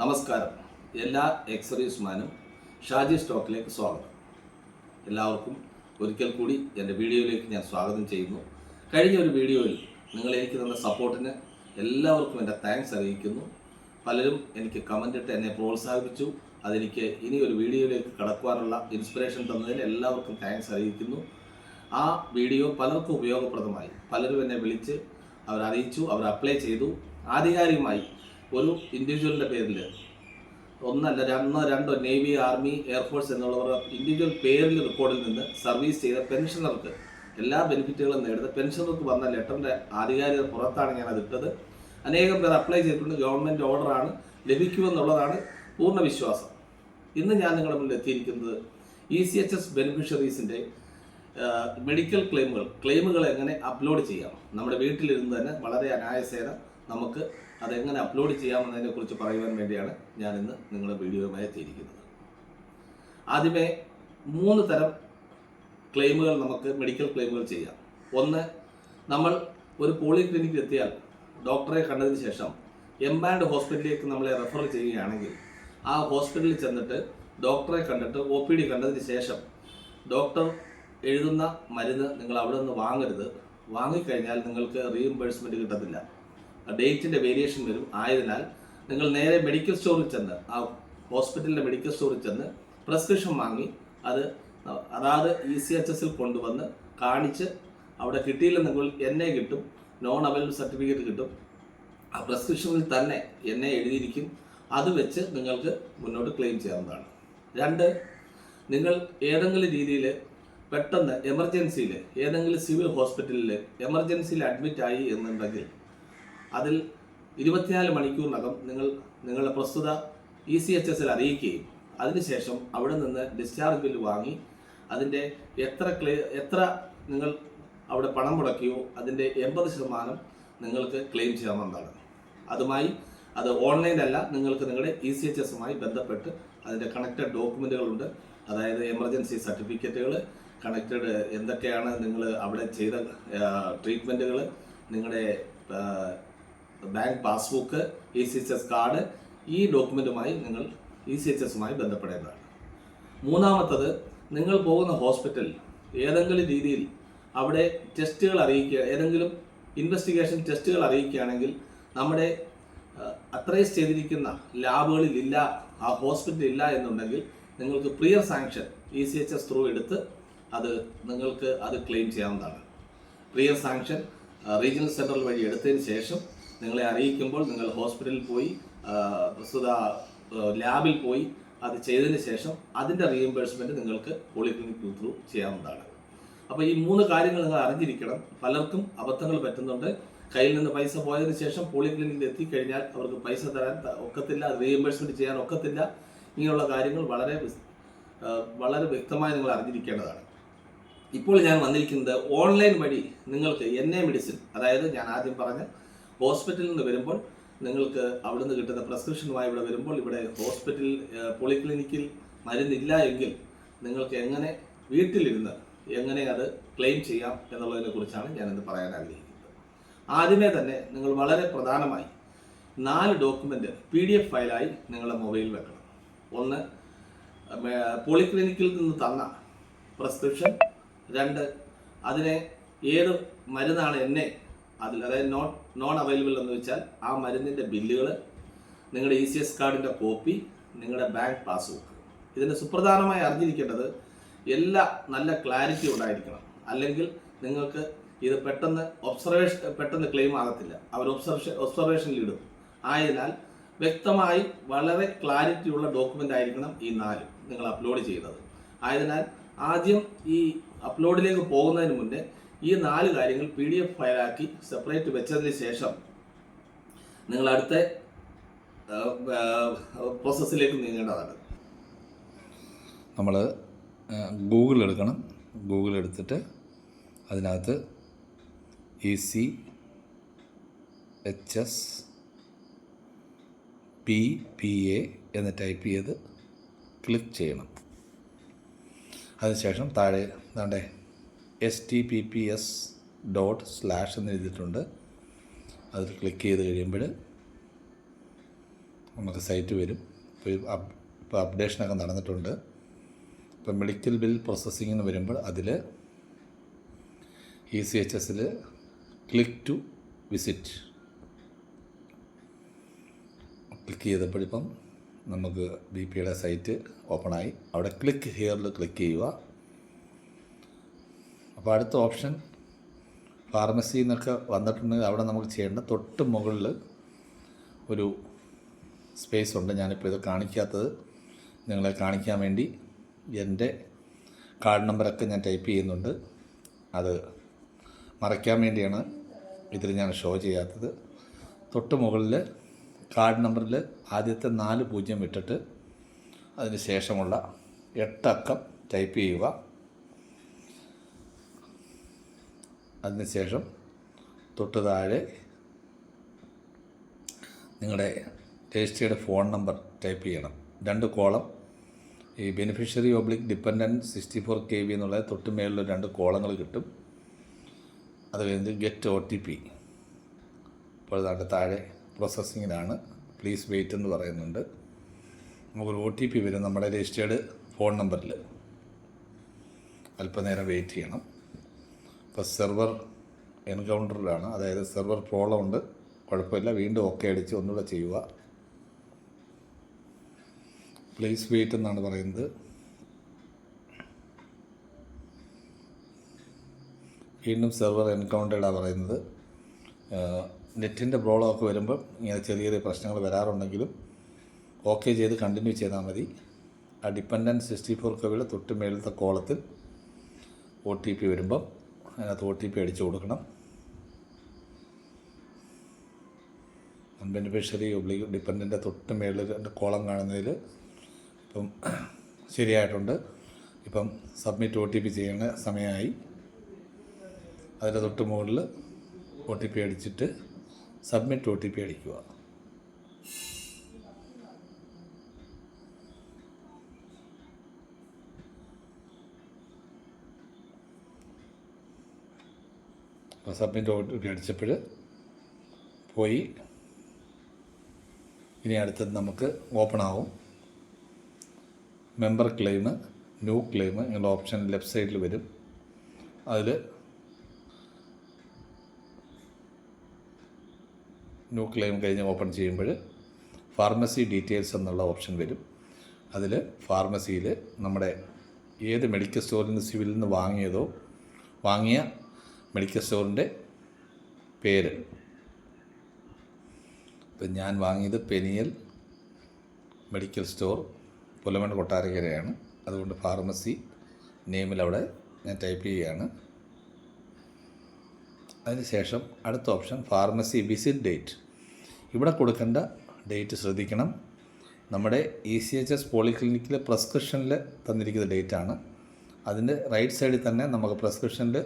നമസ്കാരം. എല്ലാ എക്സറീസ്മാനും ഷാജി സ്റ്റോക്കിലേക്ക് സ്വാഗതം. എല്ലാവർക്കും ഒരിക്കൽ കൂടി എന്റെ വീഡിയോയിലേക്ക് ഞാൻ സ്വാഗതം ചെയ്യുന്നു. കഴിഞ്ഞ ഒരു വീഡിയോയിൽ നിങ്ങൾ എനിക്ക് തന്ന സപ്പോർട്ടിന് എല്ലാവർക്കും എന്റെ താങ്ക്സ് അറിയിക്കുന്നു. പലരും എനിക്ക് കമന്റ് ഇട്ട് എന്നെ പ്രോത്സാഹിപ്പിച്ചു. അതെനിക്ക് ഇനി ഒരു വീഡിയോയിലേക്ക് കടക്കുവാനുള്ള ഇൻസ്പിറേഷൻ തന്നതിന് എല്ലാവർക്കും താങ്ക്സ് അറിയിക്കുന്നു. ആ വീഡിയോ പലർക്കും ഉപയോഗപ്രദമായി. പലരും എന്നെ വിളിച്ച് അവർ അറിയിച്ചു അവർ അപ്ലൈ ചെയ്തു. ആധികാരികമായി ഒരു ഇൻഡിവിജ്വലിന്റെ പേരിൽ ഒന്നല്ല രണ്ടോ രണ്ടോ നേവി ആർമി എയർഫോഴ്സ് എന്നുള്ളവർ ഇൻഡിവിജ്വൽ പേരിൽ റെക്കോർഡിൽ നിന്ന് സർവീസ് ചെയ്ത പെൻഷനർക്ക് എല്ലാ ബെനിഫിറ്റുകളും നേടുന്ന പെൻഷനർക്ക് വന്ന ലെറ്ററിന്റെ ആധികാരികത പുറത്താണ് ഞാൻ അതിട്ടത് അനേകം പേർ അപ്ലൈ ചെയ്തിട്ടുണ്ട്. ഗവൺമെന്റ് ഓർഡറാണ് ലഭിക്കുമെന്നുള്ളതാണ് പൂർണ വിശ്വാസം. ഇന്ന് ഞാൻ നിങ്ങളുടെ മുന്നിൽ എത്തിയിരിക്കുന്നത് ഇ സി എച്ച് എസ് ബെനിഫിഷ്യറീസിന്റെ മെഡിക്കൽ ക്ലെയിമുകൾ ക്ലെയിമുകൾ എങ്ങനെ അപ്ലോഡ് ചെയ്യാം? നമ്മുടെ വീട്ടിലിരുന്ന് തന്നെ വളരെ അനായാസേന നമുക്ക് അതെങ്ങനെ അപ്ലോഡ് ചെയ്യാമെന്നതിനെ കുറിച്ച് പറയുവാൻ വേണ്ടിയാണ് ഞാൻ ഇന്ന് നിങ്ങളുടെ വീഡിയോയുമായി എത്തിയിരിക്കുന്നത്. ആദ്യമേ മൂന്ന് തരം ക്ലെയിമുകൾ നമുക്ക് മെഡിക്കൽ ക്ലെയിമുകൾ ചെയ്യാം. ഒന്ന് നമ്മൾ ഒരു പോളിക്ലിനിക്കിൽ എത്തിയാൽ ഡോക്ടറെ കണ്ടതിന് ശേഷം എംബാൻഡ് ഹോസ്പിറ്റലിലേക്ക് നമ്മളെ റെഫർ ചെയ്യുകയാണെങ്കിൽ ആ ഹോസ്പിറ്റലിൽ ചെന്നിട്ട് ഡോക്ടറെ കണ്ടിട്ട് ഒ പി ഡി കണ്ടതിന് ശേഷം ഡോക്ടർ എഴുതുന്ന മരുന്ന് നിങ്ങൾ അവിടെ നിന്ന് വാങ്ങരുത്. വാങ്ങിക്കഴിഞ്ഞാൽ നിങ്ങൾക്ക് റീഇംബേഴ്സ്മെന്റ് കിട്ടത്തില്ല. ഡേറ്റിന്റെ വേരിയേഷൻ വരും. ആയതിനാൽ നിങ്ങൾ നേരെ മെഡിക്കൽ സ്റ്റോറിൽ ചെന്ന് ആ ഹോസ്പിറ്റലിന്റെ മെഡിക്കൽ സ്റ്റോറിൽ ചെന്ന് പ്രിസ്ക്രിപ്ഷൻ വാങ്ങി അത് അതാത് ഇ സി എച്ച് എസിൽ കൊണ്ടുവന്ന് കാണിച്ച് അവിടെ കിട്ടിയില്ലെന്നെങ്കിൽ എൻ എ കിട്ടും നോൺ അവൈലബിൾ സർട്ടിഫിക്കറ്റ് കിട്ടും. ആ പ്രിസ്ക്രിപ്ഷനിൽ തന്നെ എൻ എ എഴുതിയിരിക്കും. അത് വെച്ച് നിങ്ങൾക്ക് മുന്നോട്ട് ക്ലെയിം ചെയ്യാവുന്നതാണ്. രണ്ട് നിങ്ങൾ ഏതെങ്കിലും രീതിയിൽ പെട്ടെന്ന് എമർജൻസിയിൽ ഏതെങ്കിലും സിവിൽ ഹോസ്പിറ്റലിൽ എമർജൻസിയിൽ അഡ്മിറ്റ് ആയി എന്നുണ്ടെങ്കിൽ അതിൽ ഇരുപത്തിനാല് മണിക്കൂറിനകം നിങ്ങൾ നിങ്ങളുടെ പ്രസ്തുത ഇ സി എച്ച് എസിൽ അറിയിക്കുകയും അതിനുശേഷം അവിടെ നിന്ന് ഡിസ്ചാർജ് ബില്ല് വാങ്ങി അതിന്റെ എത്ര ക്ലേ എത്ര നിങ്ങൾ അവിടെ പണം മുടക്കിയോ അതിന്റെ എൺപത് ശതമാനം നിങ്ങൾക്ക് ക്ലെയിം ചെയ്യാവുന്നതാണ്. അതുമായി അത് ഓൺലൈനല്ല നിങ്ങൾക്ക് നിങ്ങളുടെ ഇ സി എച്ച് എസുമായി ബന്ധപ്പെട്ട് അതിന്റെ കണക്റ്റഡ് ഡോക്യുമെന്റുകളുണ്ട് അതായത് എമർജൻസി സർട്ടിഫിക്കറ്റുകൾ കണക്റ്റഡ് എന്തൊക്കെയാണ് നിങ്ങൾ അവിടെ ചെയ്ത ട്രീറ്റ്മെന്റുകൾ നിങ്ങളുടെ bank passbook E C H S card ഈ ഡോക്യുമെന്റുമായി നിങ്ങൾ ഇ സി എച്ച് എസുമായി ബന്ധപ്പെടേണ്ടതാണ്. മൂന്നാമത്തത് നിങ്ങൾ പോകുന്ന ഹോസ്പിറ്റൽ ഏതെങ്കിലും രീതിയിൽ അവിടെ ടെസ്റ്റുകൾ അറിയിക്കുക ഏതെങ്കിലും ഇൻവെസ്റ്റിഗേഷൻ ടെസ്റ്റുകൾ അറിയിക്കുകയാണെങ്കിൽ നമ്മുടെ അത്രൈസ് ചെയ്തിരിക്കുന്ന ലാബുകളിൽ ഇല്ല ആ ഹോസ്പിറ്റൽ ഇല്ല എന്നുണ്ടെങ്കിൽ നിങ്ങൾക്ക് prior sanction E C H S through എടുത്ത് അത് നിങ്ങൾക്ക് അത് ക്ലെയിം ചെയ്യാവുന്നതാണ്. പ്രിയർ സാങ്ഷൻ റീജിയണൽ സെൻട്രൽ വഴി എടുത്തതിന് ശേഷം നിങ്ങളെ അറിയിക്കുമ്പോൾ നിങ്ങൾ ഹോസ്പിറ്റലിൽ പോയി പ്രസ്തുത ലാബിൽ പോയി അത് ചെയ്തതിന് ശേഷം അതിന്റെ റീഎംബേഴ്സ്മെന്റ് നിങ്ങൾക്ക് പോളിക്ലിനിക് ത്രൂ ചെയ്യാവുന്നതാണ്. അപ്പോൾ ഈ മൂന്ന് കാര്യങ്ങൾ നിങ്ങൾ അറിഞ്ഞിരിക്കണം. പലർക്കും അബദ്ധങ്ങൾ പറ്റുന്നുണ്ട്. കയ്യിൽ നിന്ന് പൈസ പോയതിന് ശേഷം പോളിക്ലിനിക്കിൽ എത്തിക്കഴിഞ്ഞാൽ അവർക്ക് പൈസ തരാൻ ഒക്കത്തില്ല റീഎംബേഴ്സ്മെന്റ് ചെയ്യാൻ ഒക്കത്തില്ല. ഇങ്ങനെയുള്ള കാര്യങ്ങൾ വളരെ വളരെ വ്യക്തമായി നിങ്ങൾ അറിഞ്ഞിരിക്കേണ്ടതാണ്. ഇപ്പോൾ ഞാൻ വന്നിരിക്കുന്നത് ഓൺലൈൻ വഴി നിങ്ങൾക്ക് എൻ എ മെഡിസിൻ അതായത് ഞാൻ ആദ്യം പറഞ്ഞ ഹോസ്പിറ്റലിൽ നിന്ന് വരുമ്പോൾ നിങ്ങൾക്ക് അവിടെ നിന്ന് കിട്ടുന്ന പ്രസ്ക്രിപ്ഷനുമായി ഇവിടെ വരുമ്പോൾ ഇവിടെ ഹോസ്പിറ്റൽ പോളിക്ലിനിക്കിൽ മരുന്നില്ല എങ്കിൽ നിങ്ങൾക്ക് എങ്ങനെ വീട്ടിലിരുന്ന് എങ്ങനെ അത് ക്ലെയിം ചെയ്യാം എന്നുള്ളതിനെ കുറിച്ചാണ് ഞാനിന്ന് പറയാൻ ആഗ്രഹിക്കുന്നത്. ആദ്യമേ തന്നെ നിങ്ങൾ വളരെ പ്രധാനമായി നാല് ഡോക്യുമെന്റ് പി ഡി എഫ് ഫയലായി നിങ്ങളുടെ മൊബൈൽ വെക്കണം. ഒന്ന് പോളിക്ലിനിക്കിൽ നിന്ന് തന്ന പ്രസ്ക്രിപ്ഷൻ രണ്ട് അതിനെ ഏത് മരുന്നാണ് എന്നെ അതിൽ അതായത് നോൺ നോൺ അവൈലബിൾ എന്ന് വെച്ചാൽ ആ മരുന്നിന്റെ ബില്ലുകൾ നിങ്ങളുടെ ഇ സി എസ് കാർഡിന്റെ കോപ്പി നിങ്ങളുടെ ബാങ്ക് പാസ്ബുക്ക് ഇതിന്റെ സുപ്രധാനമായി അറിഞ്ഞിരിക്കേണ്ടത് എല്ലാ നല്ല ക്ലാരിറ്റി ഉണ്ടായിരിക്കണം. അല്ലെങ്കിൽ നിങ്ങൾക്ക് ഇത് പെട്ടെന്ന് ഒബ്സർവേഷൻ പെട്ടെന്ന് ക്ലെയിം ആകത്തില്ല. അവർ ഒബ്സർവേഷൻ ഒബ്സർവേഷനിൽ ഇടും. ആയതിനാൽ വ്യക്തമായി വളരെ ക്ലാരിറ്റി ഉള്ള ഡോക്യുമെന്റ് ആയിരിക്കണം ഈ നാല് നിങ്ങൾ അപ്ലോഡ് ചെയ്യുന്നത് ആയതിനാൽ ആദ്യം ഈ അപ്ലോഡിലേക്ക് പോകുന്നതിന് മുന്നേ ഈ നാല് കാര്യങ്ങൾ പി ഡി എഫ് ഫയലാക്കി സെപ്പറേറ്റ് വെച്ചതിന് ശേഷം നിങ്ങൾ അടുത്ത പ്രോസസ്സിലേക്ക് നീങ്ങേണ്ടതാണ്. നമ്മൾ ഗൂഗിൾ എടുക്കണം. ഗൂഗിൾ എടുത്തിട്ട് അതിനകത്ത് E C H S P P A എന്ന് ടൈപ്പ് ചെയ്ത് ക്ലിക്ക് ചെയ്യണം. അതിനുശേഷം താഴെ എന്താണ്ടേ S T P P S dot slash എന്ന് എഴുതിയിട്ടുണ്ട്. അതിൽ ക്ലിക്ക് ചെയ്ത് കഴിയുമ്പോൾ നമുക്ക് സൈറ്റ് വരും. ഇപ്പോൾ ഇപ്പോൾ അപ്ഡേഷനൊക്കെ നടന്നിട്ടുണ്ട്. ഇപ്പോൾ മെഡിക്കൽ ബിൽ പ്രോസസ്സിംഗ് എന്ന് വരുമ്പോൾ അതിൽ ഇ സി എച്ച് എസിൽ ക്ലിക്ക് ടു വിസിറ്റ് ക്ലിക്ക് ചെയ്തപ്പോഴിപ്പം നമുക്ക് ബി പിയുടെ സൈറ്റ് ഓപ്പണായി അവിടെ ക്ലിക്ക് ഹിയറിൽ ക്ലിക്ക് ചെയ്യുക. അപ്പോൾ അടുത്ത ഓപ്ഷൻ ഫാർമസി എന്നൊക്കെ വന്നിട്ടുണ്ടെങ്കിൽ അവിടെ നമുക്ക് ചെയ്യേണ്ട തൊട്ട് മുകളിൽ ഒരു സ്പേസ് ഉണ്ട്. ഞാനിപ്പോൾ ഇത് കാണിക്കാത്തത് നിങ്ങളെ കാണിക്കാൻ വേണ്ടി എന്റെ കാർഡ് നമ്പറൊക്കെ ഞാൻ ടൈപ്പ് ചെയ്യുന്നുണ്ട്. അത് മറയ്ക്കാൻ വേണ്ടിയാണ് ഇതിൽ ഞാൻ ഷോ ചെയ്യാത്തത്. തൊട്ട് മുകളിൽ കാർഡ് നമ്പറിൽ ആദ്യത്തെ നാല് പൂജ്യം വിട്ടിട്ട് അതിന് ശേഷമുള്ള എട്ടക്കം ടൈപ്പ് ചെയ്യുക. അതിനുശേഷം തൊട്ട് താഴെ നിങ്ങളുടെ രജിസ്ട്രിയുടെ ഫോൺ നമ്പർ ടൈപ്പ് ചെയ്യണം. രണ്ട് കോളം ഈ beneficiary oblique dependent sixty four K V എന്നുള്ള തൊട്ട് മേളിൽ രണ്ട് കോളങ്ങൾ കിട്ടും. അത് കഴിഞ്ഞ് ഗെറ്റ് ഒ ടി പി. ഇപ്പോൾ അതിന്റെ താഴെ പ്രോസസ്സിങ്ങിലാണ് പ്ലീസ് വെയിറ്റ് എന്ന് പറയുന്നുണ്ട്. നമുക്കൊരു ഒ ടി പി വരും നമ്മുടെ രജിസ്റ്റേർഡ് ഫോൺ നമ്പറിൽ. അല്പനേരം വെയിറ്റ് ചെയ്യണം. ഇപ്പോൾ സെർവർ എൻകൗണ്ടറിലാണ്. അതായത് സെർവർ പ്രോബ്ലം ഉണ്ട് കുഴപ്പമില്ല. വീണ്ടും ഓക്കെ അടിച്ച് ഒന്നുകൂടെ ചെയ്യുക. പ്ലേസ് വെയിറ്റ് എന്നാണ് പറയുന്നത്. വീണ്ടും സെർവർ എൻകൗണ്ടേഡാണ് പറയുന്നത്. നെറ്റിന്റെ പ്രോളമൊക്കെ വരുമ്പം ഇങ്ങനെ ചെറിയ ചെറിയ പ്രശ്നങ്ങൾ വരാറുണ്ടെങ്കിലും ഓക്കെ ചെയ്ത് കണ്ടിന്യൂ ചെയ്താൽ മതി. ആ ഡിപ്പെൻഡന്റ് സിക്സ്റ്റി ഫോർ കവിയുടെ തൊട്ട് മേളത്തെ കോളത്തിൽ ഒ ടി പി വരുമ്പം അതിനകത്ത് ഒ ടി പി അടിച്ചു കൊടുക്കണം. ബെനിഫിഷ്യറി ഒബ്ലി ഡിപ്പെൻഡന്റെ തൊട്ട് മേളിൽ കോളം കാണുന്നതിൽ ഇപ്പം ശരിയായിട്ടുണ്ട്. ഇപ്പം സബ്മിറ്റ് ഒ ടി പി ചെയ്യേണ്ട സമയമായി. അതിന്റെ തൊട്ട് മുകളിൽ ഒ ടി പി അടിച്ചിട്ട് സബ്മിറ്റ് ഒ ടി പി അടിക്കുക. സബ്മിറ്റ് ഒ ടി പി അടിച്ചപ്പോൾ പോയി. ഇനി അടുത്തത് നമുക്ക് ഓപ്പൺ ആവും. മെമ്പർ ക്ലെയിം ന്യൂ ക്ലെയിം എന്നുള്ള ഓപ്ഷൻ ലെഫ്റ്റ് സൈഡിൽ വരും. അതിൽ ന്യൂ ക്ലെയിം കഴിഞ്ഞ് ഓപ്പൺ ചെയ്യുമ്പോൾ ഫാർമസി ഡീറ്റെയിൽസ് എന്നുള്ള ഓപ്ഷൻ വരും. അതിൽ ഫാർമസിയിൽ നമ്മുടെ ഏത് മെഡിക്കൽ സ്റ്റോറിൽ നിന്ന് സിവിലിൽ നിന്ന് വാങ്ങിയതോ വാങ്ങിയ മെഡിക്കൽ സ്റ്റോറിന്റെ പേര്. ഇപ്പം ഞാൻ വാങ്ങിയത് പെനിയൽ മെഡിക്കൽ സ്റ്റോർ പുലമൺ കൊട്ടാരക്കരയാണ്. അതുകൊണ്ട് ഫാർമസി നെയിമിൽ അവിടെ ഞാൻ ടൈപ്പ് ചെയ്യുകയാണ്. അതിനുശേഷം അടുത്ത ഓപ്ഷൻ ഫാർമസി വിസിറ്റ് ഡേറ്റ്. ഇവിടെ കൊടുക്കേണ്ട ഡേറ്റ് ശ്രദ്ധിക്കണം. നമ്മുടെ ഇ സി എച്ച് എസ് പോളിക്ലിനിക്കിലെ പ്രിസ്ക്രിപ്ഷനിൽ തന്നിരിക്കുന്ന ഡേറ്റാണ്. അതിന്റെ റൈറ്റ് സൈഡിൽ തന്നെ നമുക്ക് പ്രിസ്ക്രിപ്ഷനിൽ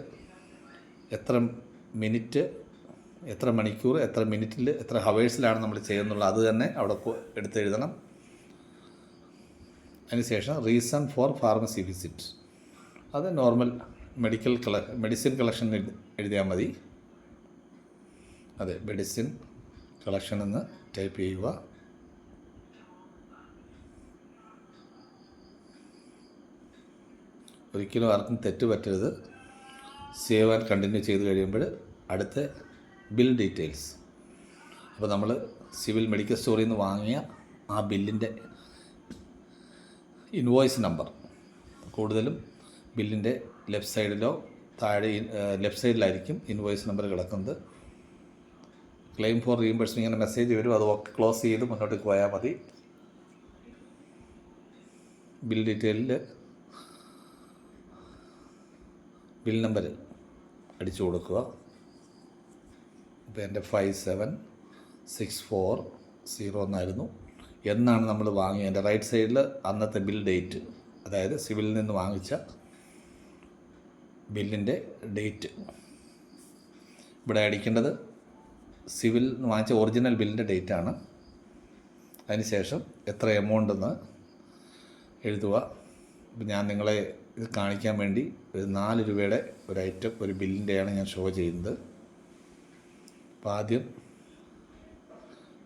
എത്ര മിനിറ്റ് എത്ര മണിക്കൂർ എത്ര മിനിറ്റിൽ എത്ര ഹവേഴ്സിലാണ് നമ്മൾ ചെയ്യുന്നുള്ളത് അത് തന്നെ അവിടെ എടുത്തെഴുതണം അതിനുശേഷം റീസൺ ഫോർ ഫാർമസി വിസിറ്റ്. അത് നോർമൽ മെഡിക്കൽ കള മെഡിസിൻ കളക്ഷൻ എഴുതി എഴുതിയാൽ മതി. അതെ മെഡിസിൻ കളക്ഷൻ എന്ന് ടൈപ്പ് ചെയ്യുക. ഒരിക്കലും ആർക്കും തെറ്റ് പറ്റരുത്. സേവ് ആൻഡ് കണ്ടിന്യൂ ചെയ്ത് കഴിയുമ്പോൾ അടുത്ത ബിൽ ഡീറ്റെയിൽസ് അപ്പോൾ നമ്മൾ സിവിൽ മെഡിക്കൽ സ്റ്റോറിൽ നിന്ന് വാങ്ങിയ ആ ബില്ലിന്റെ ഇൻവോയ്സ് നമ്പർ കൂടുതലും ബില്ലിന്റെ ലെഫ്റ്റ് സൈഡിലോ താഴെ ലെഫ്റ്റ് സൈഡിലായിരിക്കും ഇൻവോയ്സ് നമ്പർ കിടക്കുന്നത്. ക്ലെയിം ഫോർ റീഇംബേഴ്സ്മെന്റ് ഇങ്ങനെ മെസ്സേജ് വരും. അത് ക്ലോസ് ചെയ്ത് മുന്നോട്ട് പോയാൽ മതി. ബിൽ ഡീറ്റെയിലിൽ ബിൽ നമ്പർ അടിച്ചു കൊടുക്കുക. അപ്പോൾ എന്റെ five seven six four zero എന്നായിരുന്നു എന്നാണ് നമ്മൾ വാങ്ങിയത്. എന്റെ റൈറ്റ് സൈഡിൽ അന്നത്തെ ബിൽ ഡേറ്റ് അതായത് സിവിലിൽ നിന്ന് വാങ്ങിച്ച ബില്ലിന്റെ ഡേറ്റ്. ഇവിടെ അടിക്കേണ്ടത് സിവിൽ വാങ്ങിച്ച ഒറിജിനൽ ബില്ലിന്റെ ഡേറ്റാണ്. അതിനുശേഷം എത്ര എമൗണ്ട് എന്ന് എഴുതുക. ഞാൻ നിങ്ങളെ ഇത് കാണിക്കാൻ വേണ്ടി ഒരു നാല് രൂപയുടെ ഒരു ഐറ്റം ഒരു ബില്ലിന്റെയാണ് ഞാൻ ഷോ ചെയ്യുന്നത്. അപ്പോൾ ആദ്യം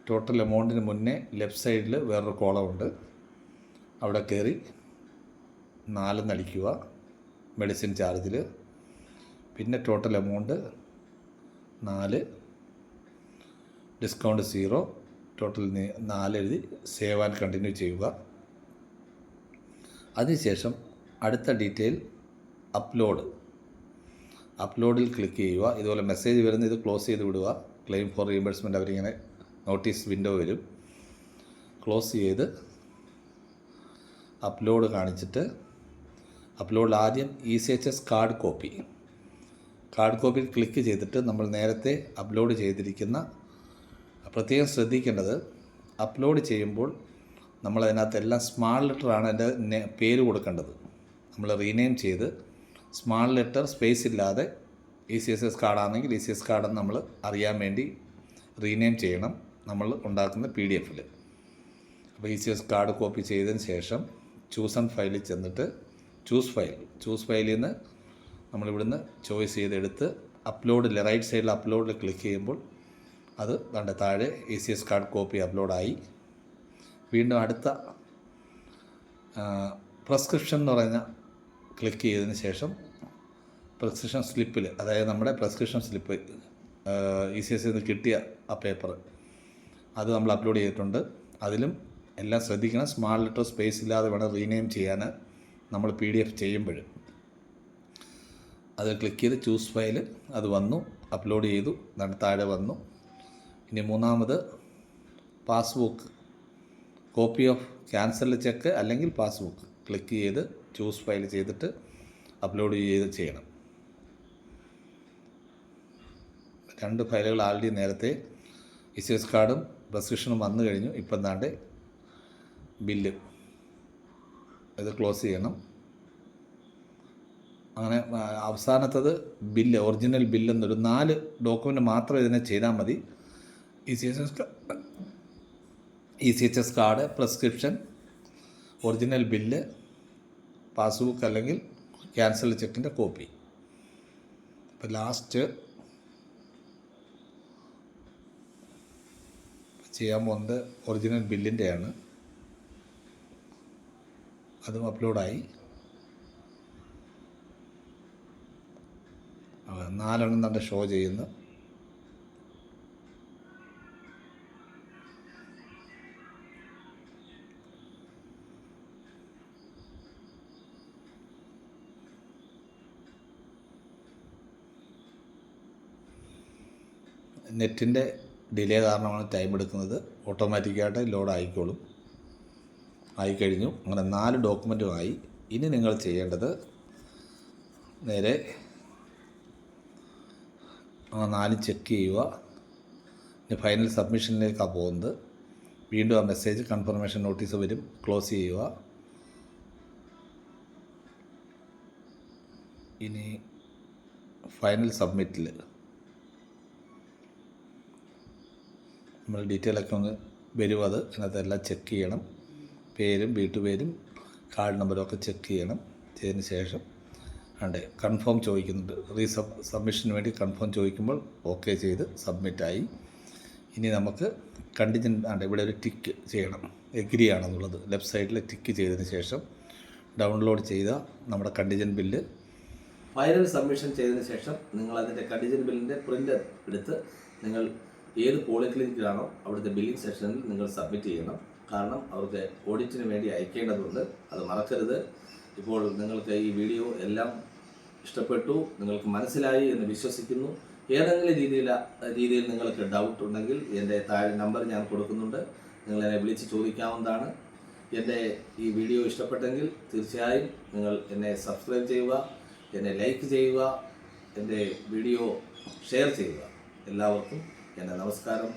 ടോട്ടൽ എമൗണ്ടിന് മുന്നേ ലെഫ്റ്റ് സൈഡിൽ വേറൊരു കോളമുണ്ട് അവിടെ കയറി നാലെന്ന് അടിക്കുക മെഡിസിൻ ചാർജിൽ പിന്നെ ടോട്ടൽ എമൗണ്ട് നാല് ഡിസ്കൗണ്ട് സീറോ ടോട്ടൽ നാല് എഴുതി സേവ് ആൻഡ് കണ്ടിന്യൂ ചെയ്യുക. അതിനുശേഷം അടുത്ത ഡീറ്റെയിൽ അപ്ലോഡ്. അപ്ലോഡിൽ ക്ലിക്ക് ചെയ്യുക. ഇതുപോലെ മെസ്സേജ് വരുന്ന ഇത് ക്ലോസ് ചെയ്ത് വിടുക. ക്ലെയിം ഫോർ റീഇംബേഴ്സ്മെന്റ് അവരിങ്ങനെ നോട്ടീസ് വിൻഡോ വരും. ക്ലോസ് ചെയ്ത് അപ്ലോഡ് കാണിച്ചിട്ട് അപ്ലോഡിൽ ആദ്യം E C H S card copy. Card കോപ്പിയിൽ click ചെയ്തിട്ട് നമ്മൾ നേരത്തെ അപ്ലോഡ് ചെയ്തിരിക്കുന്ന പ്രത്യേകം ശ്രദ്ധിക്കേണ്ടത് അപ്ലോഡ് ചെയ്യുമ്പോൾ എല്ലാം സ്മാൾ ലെറ്ററാണ് അതിന്റെ പേര് കൊടുക്കേണ്ടത്. നമ്മൾ റീനെയിം ചെയ്ത് സ്മാൾ ലെറ്റർ സ്പേസ് ഇല്ലാതെ ഇ സി എസ് എസ് കാർഡാണെങ്കിൽ ഇ സി എസ് കാർഡെന്ന് നമ്മൾ അറിയാൻ വേണ്ടി റീനെയിം ചെയ്യണം. നമ്മൾ ഉണ്ടാക്കുന്ന പി ഡി എഫിൽ അപ്പോൾ E C S card copy ചെയ്തതിന് ശേഷം ചൂസ് ആൻഡ് ഫയലിൽ ചെന്നിട്ട് ചൂസ് ഫയൽ ചൂസ് ഫയലിൽ നിന്ന് നമ്മളിവിടുന്ന് ചോയ്സ് ചെയ്തെടുത്ത് അപ്ലോഡിൽ റൈറ്റ് സൈഡിൽ അപ്ലോഡിൽ ക്ലിക്ക് ചെയ്യുമ്പോൾ അത് കണ്ട താഴെ E C S card copy അപ്ലോഡായി വീണ്ടും അടുത്ത പ്രസ്ക്രിപ്ഷൻ എന്ന് പറയുന്ന ക്ലിക്ക് ചെയ്തതിന് ശേഷം പ്രിസ്ക്രിപ്ഷൻ സ്ലിപ്പിൽ അതായത് നമ്മുടെ prescription slip E C S നിന്ന് കിട്ടിയ ആ പേപ്പർ അത് നമ്മൾ അപ്ലോഡ് ചെയ്തിട്ടുണ്ട്. അതിലും എല്ലാം ശ്രദ്ധിക്കണം. സ്മാൾ ലെറ്റർ സ്പേസ് ഇല്ലാതെ വേണം റീനെയിം ചെയ്യാൻ നമ്മൾ പി ഡി എഫ് ചെയ്യുമ്പോൾ. അത് ക്ലിക്ക് ചെയ്ത് ചൂസ് ഫയൽ അത് വന്നു അപ്ലോഡ് ചെയ്തു താഴെ വന്നു. ഇനി മൂന്നാമത് passbook copy of cancel cheque അല്ലെങ്കിൽ പാസ്ബുക്ക് ക്ലിക്ക് ചെയ്ത് ചൂസ് ഫയൽ ചെയ്തിട്ട് അപ്ലോഡ് ചെയ്ത് ചെയ്യണം. രണ്ട് ഫയലുകൾ ആൾറെഡി നേരത്തെ ഇസ്യൂസ് കാർഡും പ്രസ്ക്രിപ്ഷനും വന്നു കഴിഞ്ഞു. ഇപ്പം എന്താണ്ട് ബില്ല് ഇത് ക്ലോസ് ചെയ്യണം. അങ്ങനെ അവസാനത്തത് ബില്ല് ഒറിജിനൽ ബില്ല് എന്നൊരു നാല് ഡോക്യുമെന്റ് മാത്രം ഇതിനെ ചെയ്താൽ മതി. E C H S E C H S card prescription original bill passbook അല്ലെങ്കിൽ ക്യാൻസൽ ചെക്കിന്റെ കോപ്പി. അപ്പം ലാസ്റ്റ് ചെയ്യാൻ പോകുന്നത് ഒറിജിനൽ ബില്ലിന്റെയാണ്. അതും അപ്ലോഡായി. നാലെണ്ണം തന്നെ ഷോ ചെയ്യുന്നു. നെറ്റിന്റെ ഡിലേ കാരണമാണ് ടൈം എടുക്കുന്നത്. ഓട്ടോമാറ്റിക്കായിട്ട് ലോഡ് ആയിക്കോളും ആയിക്കഴിഞ്ഞു. അങ്ങനെ നാല് ഡോക്യുമെന്റുമായി ഇനി നിങ്ങൾ ചെയ്യേണ്ടത് നേരെ ആ നാല് ചെക്ക് ചെയ്യുക. ഇനി ഫൈനൽ സബ്മിഷനിലേക്കാണ് പോകുന്നത്. വീണ്ടും ആ മെസ്സേജ് കൺഫർമേഷൻ നോട്ടീസ് വരും. ക്ലോസ് ചെയ്യുക. ഇനി ഫൈനൽ സബ്മിറ്റിൽ നമ്മൾ ഡീറ്റെയിൽ ഒക്കെ ഒന്ന് വരും. അത് അതിനകത്ത് എല്ലാം ചെക്ക് ചെയ്യണം. പേരും വീട്ടുപേരും കാർഡ് നമ്പറും ഒക്കെ ചെക്ക് ചെയ്യണം. ചെയ്തതിന് ശേഷം അണ്ടേ കൺഫേം ചോദിക്കുന്നുണ്ട്. റീസബ് സബ്മിഷന് വേണ്ടി കൺഫേം ചോദിക്കുമ്പോൾ ഓക്കെ ചെയ്ത് സബ്മിറ്റായി ഇനി നമുക്ക് കണ്ടിജൻ ആണ് ഇവിടെ ഒരു ടിക്ക് ചെയ്യണം. എഗ്രി ആണെന്നുള്ളത്. ലെഫ്റ്റ് സൈഡിൽ ടിക്ക് ചെയ്തതിന് ശേഷം ഡൗൺലോഡ് ചെയ്ത നമ്മുടെ കണ്ടിജൻ ബില്ല് ഫൈനൽ സബ്മിഷൻ ചെയ്തതിന് ശേഷം നിങ്ങൾ അതിന്റെ കണ്ടീഷൻ ബില്ലിന്റെ പ്രിന്റ് എടുത്ത് നിങ്ങൾ ഏത് പോളിക്ലിനിക്കിലാണോ അവിടുത്തെ ബില്ലിംഗ് സെക്ഷനിൽ നിങ്ങൾ സബ്മിറ്റ് ചെയ്യണം. കാരണം അവർക്ക് ഓഡിറ്റിന് വേണ്ടി അയക്കേണ്ടതുണ്ട്. അത് മറക്കരുത്. ഇപ്പോൾ നിങ്ങൾക്ക് ഈ വീഡിയോ എല്ലാം ഇഷ്ടപ്പെട്ടു നിങ്ങൾക്ക് മനസ്സിലായി എന്ന് വിശ്വസിക്കുന്നു. ഏതെങ്കിലും രീതിയിൽ രീതിയിൽ നിങ്ങൾക്ക് ഡൗട്ട് ഉണ്ടെങ്കിൽ എന്റെ താഴെ നമ്പർ ഞാൻ കൊടുക്കുന്നുണ്ട്. നിങ്ങൾ എന്നെ വിളിച്ച് ചോദിക്കാവുന്നതാണ്. എന്റെ ഈ വീഡിയോ ഇഷ്ടപ്പെട്ടെങ്കിൽ തീർച്ചയായും നിങ്ങൾ എന്നെ സബ്സ്ക്രൈബ് ചെയ്യുക എന്നെ ലൈക്ക് ചെയ്യുക എന്റെ വീഡിയോ ഷെയർ ചെയ്യുക. എല്ലാവർക്കും എന്റെ നമസ്കാരം.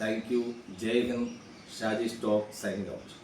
Thank you Jai Hind. Shaji stock signing out.